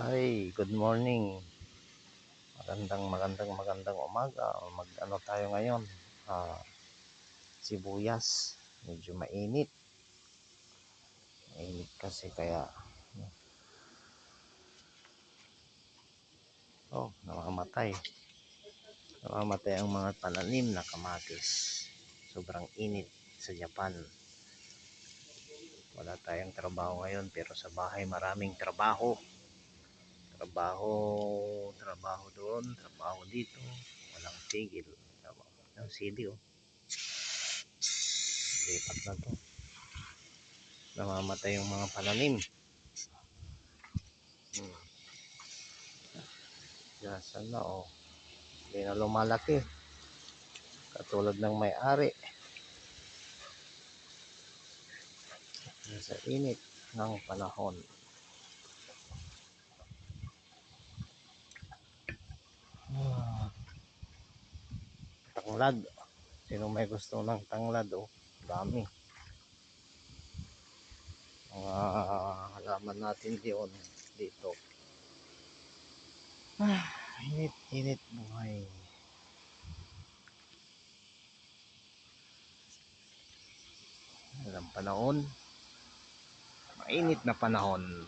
Hi, good morning. Magandang magandang magandang umaga. Mag ano tayo ngayon? Ah, sibuyas. Medyo mainit. Mainit kasi kaya Oh, namamatay. Namamatay ang mga pananim na kamatis. Sobrang init sa Japan. Wala tayong trabaho ngayon pero sa bahay maraming trabaho. Trabaho, trabaho doon, trabaho dito. Walang tigil. Ang CD oh. Lipat na to. Namamatay yung mga pananim. Hmm. Yasan na oh. Hindi na lumalaki. Katulad ng may-ari. Sa init ng panahon. Ah. Tanglad. Sino may gusto ng tanglad oh. Dami. Mga halaman natin diyon dito. Ah, init, init buhay. Walang panahon. Mainit na panahon.